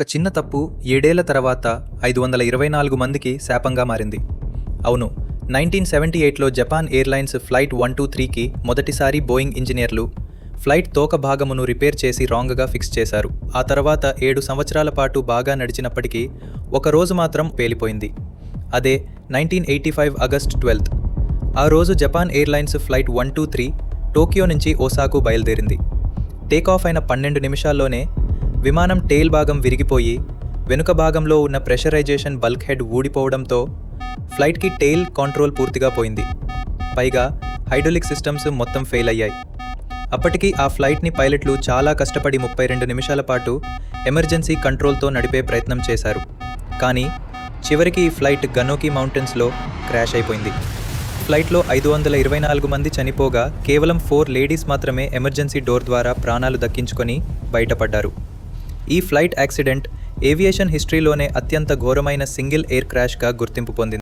ఒక చిన్న తప్పు ఏడేళ్ళ తర్వాత ఐదు వందల ఇరవై నాలుగు మందికి శాపంగా మారింది. అవును నైన్టీన్ సెవెంటీ ఎయిట్లో Japan Airlines flight one two త్రీకి మొదటిసారి బోయింగ్ ఇంజనీర్లు ఫ్లైట్ తోక భాగమును రిపేర్ చేసి రాంగ్గా ఫిక్స్ చేశారు. ఆ తర్వాత ఏడు సంవత్సరాల పాటు బాగా నడిచినప్పటికీ ఒక రోజు మాత్రం పేలిపోయింది. అదే nineteen eighty five August twelfth. ఆ రోజు Japan Airlines flight one two three Tokyo నుంచి ఓసాకు బయలుదేరింది. టేకాఫ్ అయిన పన్నెండు నిమిషాల్లోనే విమానం టెయిల్ భాగం విరిగిపోయి వెనుక భాగంలో ఉన్న ప్రెషరైజేషన్ బల్క్ హెడ్ ఊడిపోవడంతో ఫ్లైట్కి టెయిల్ కంట్రోల్ పూర్తిగా పోయింది. పైగా హైడ్రోలిక్ సిస్టమ్స్ మొత్తం ఫెయిల్ అయ్యాయి అప్పటికి ఆ ఫ్లైట్ని పైలట్లు చాలా కష్టపడి ముప్పై రెండు నిమిషాల పాటు ఎమర్జెన్సీ కంట్రోల్తో నడిపే ప్రయత్నం చేశారు. కానీ చివరికి ఈ ఫ్లైట్ గనోకి మౌంటైన్స్లో క్రాష్ అయిపోయింది. ఫ్లైట్లో ఐదు వందల ఇరవై నాలుగు మంది చనిపోగా కేవలం ఫోర్ లేడీస్ మాత్రమే ఎమర్జెన్సీ డోర్ ద్వారా ప్రాణాలు దక్కించుకొని బయటపడ్డారు. ఈ ఫ్లైట్ యాక్సిడెంట్ ఏవియేషన్ హిస్టరీలోనే అత్యంత ఘోరమైన సింగిల్ ఎయిర్ క్రాష్గా గుర్తింపు పొందింది.